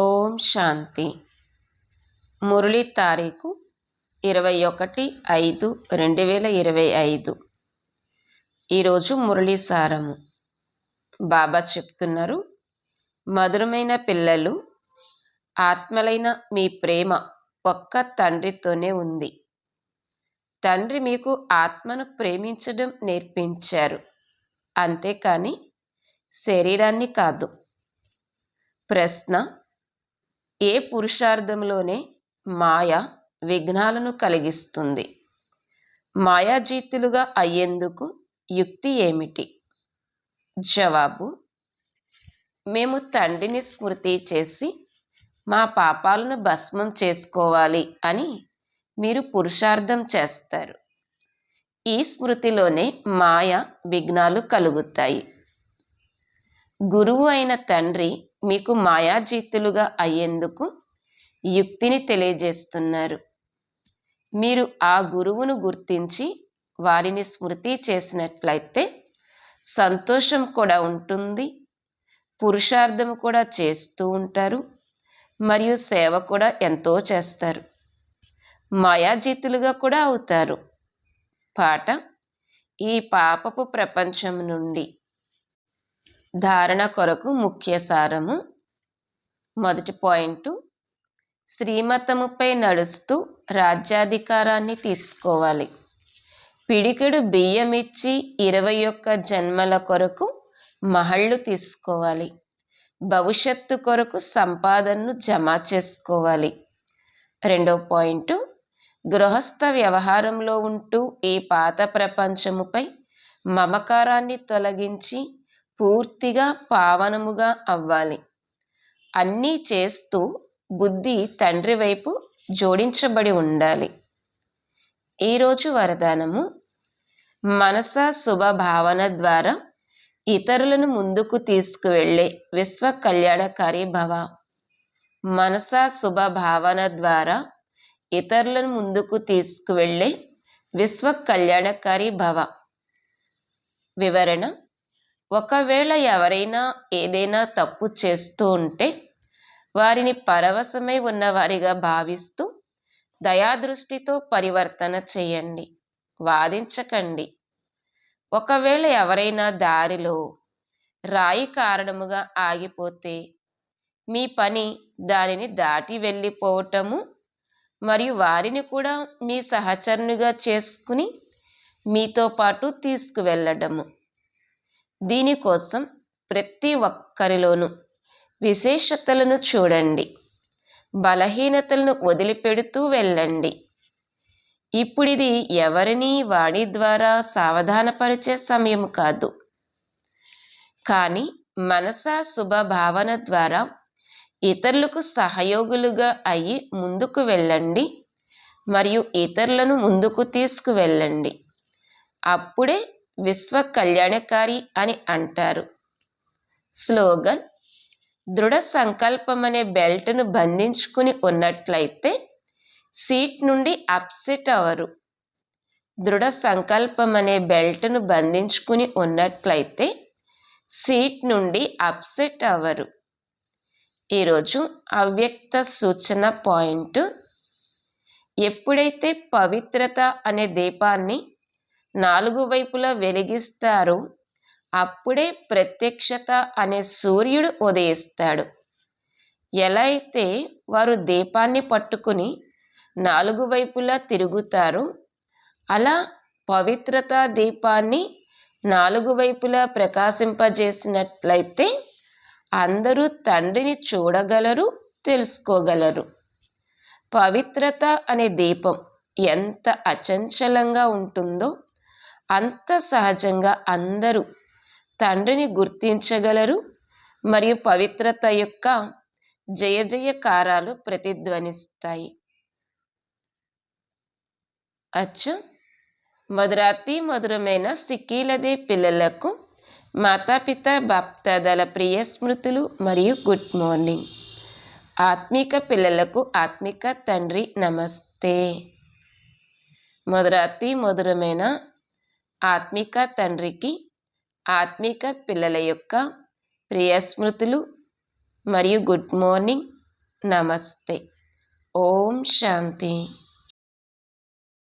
ఓం శాంతి. మురళి తారీఖు ఇరవై ఒకటి ఐదు రెండు వేల ఇరవై ఐదు. ఈరోజు మురళి సారము. బాబా చెప్తున్నారు మధురమైన పిల్లలు ఆత్మలైన మీ ప్రేమ ఒక్క తండ్రితోనే ఉంది. తండ్రి మీకు ఆత్మను ప్రేమించడం నేర్పించారు. అంతేకాని శరీరాన్ని కాదు. ప్రశ్న ఏ పురుషార్థంలోనే మాయ విఘ్నాలను కలిగిస్తుంది. మాయాజీతులుగా అయ్యేందుకు యుక్తి ఏమిటి? జవాబు మేము తండ్రిని స్మృతి చేసి మా పాపాలను భస్మం చేసుకోవాలి అని మీరు పురుషార్థం చేస్తారు. ఈ స్మృతిలోనే మాయ విఘ్నాలు కలుగుతాయి. గురువు అయిన తండ్రి మీకు మాయాజీతులుగా అయ్యేందుకు యుక్తిని తెలియజేస్తున్నారు. మీరు ఆ గురువును గుర్తించి వారిని స్మృతి చేసినట్లయితే సంతోషం కూడా ఉంటుంది పురుషార్థం కూడా చేస్తూ ఉంటారు మరియు సేవ కూడా ఎంతో చేస్తారు. మాయాజీతులుగా కూడా అవుతారు. పాట ఈ పాపపు ప్రపంచం నుండి ధారణ కొరకు ముఖ్య సారము. మొదటి పాయింట్. శ్రీమతముపై నడుస్తూ రాజ్యాధికారాన్ని తీసుకోవాలి. పిడికెడు బియ్యం ఇచ్చి ఇరవై ఒక్క జన్మల కొరకు మహళ్ళు తీసుకోవాలి. భవిష్యత్తు కొరకు సంపాదనను జమ చేసుకోవాలి. రెండో పాయింట్. గృహస్థ వ్యవహారంలో ఉంటూ ఈ పాత ప్రపంచముపై మమకారాన్ని తొలగించి పూర్తిగా పావనముగా అవ్వాలి. అన్నీ చేస్తూ బుద్ధి తండ్రి వైపు జోడించబడి ఉండాలి. ఈరోజు వరదానము. మనస శుభ భావన ద్వారా ఇతరులను ముందుకు తీసుకువెళ్ళే విశ్వ కళ్యాణకారి భవ. మనస శుభ భావన ద్వారా ఇతరులను ముందుకు తీసుకువెళ్ళే విశ్వ కళ్యాణకారి భవ. వివరణ ఒకవేళ ఎవరైనా ఏదైనా తప్పు చేస్తూ ఉంటే వారిని పరవశమై ఉన్నవారిగా భావిస్తూ దయాదృష్టితో పరివర్తన చేయండి. వాదించకండి. ఒకవేళ ఎవరైనా దారిలో రాయి కారణముగా ఆగిపోతే మీ పని దానిని దాటి వెళ్ళిపోవటము మరియు వారిని కూడా మీ సహచరునిగా చేసుకుని మీతో పాటు తీసుకువెళ్ళడము. దీనికోసం ప్రతి ఒక్కరిలోనూ విశేషతలను చూడండి. బలహీనతలను వదిలిపెడుతూ వెళ్ళండి. ఇప్పుడిది ఎవరిని వాణి ద్వారా సావధానపరిచే సమయం కాదు. కానీ మనస శుభ భావన ద్వారా ఇతరులకు సహయోగులుగా అయ్యి ముందుకు వెళ్ళండి మరియు ఇతరులను ముందుకు తీసుకువెళ్ళండి. అప్పుడే విశ్వ కళ్యాణకారి అని అంటారు. స్లోగన్ దృఢ సంకల్పం అనే బెల్ట్ను బంధించుకుని ఉన్నట్లయితే సీట్ నుండి అప్సెట్ అవరు. దృఢ సంకల్పం అనే బెల్ట్ను బంధించుకుని ఉన్నట్లయితే సీట్ నుండి అప్సెట్ అవరు. ఈరోజు అవ్యక్త సూచన పాయింట్ ఎప్పుడైతే పవిత్రత అనే దీపాన్ని నాలుగు వైపులా వెలిగిస్తారు. అప్పుడే ప్రత్యక్షత అనే సూర్యుడు ఉదయిస్తాడు. ఎలా అయితే వారు దీపాన్ని పట్టుకుని నాలుగు వైపులా తిరుగుతారో అలా పవిత్రత దీపాన్ని నాలుగు వైపులా ప్రకాశింపజేసినట్లయితే అందరూ తండ్రిని చూడగలరు తెలుసుకోగలరు. పవిత్రత అనే దీపం ఎంత అచంచలంగా ఉంటుందో అంత సహజంగా అందరూ తండ్రిని గుర్తించగలరు మరియు పవిత్రత యొక్క జయ జయకారాలు ప్రతిధ్వనిస్తాయి. అచ్చు మధురాతి మధురమైన సిక్కీలదే పిల్లలకు మాతాపిత బాప్తాదాల ప్రియ స్మృతులు మరియు గుడ్ మార్నింగ్. ఆత్మిక పిల్లలకు ఆత్మిక తండ్రి నమస్తే. మధురాతి మధురమైన ఆత్మిక తండ్రికి ఆత్మిక పిల్లల యొక్క ప్రియ స్మృతులు మరియు గుడ్ మార్నింగ్ నమస్తే. ఓం శాంతి.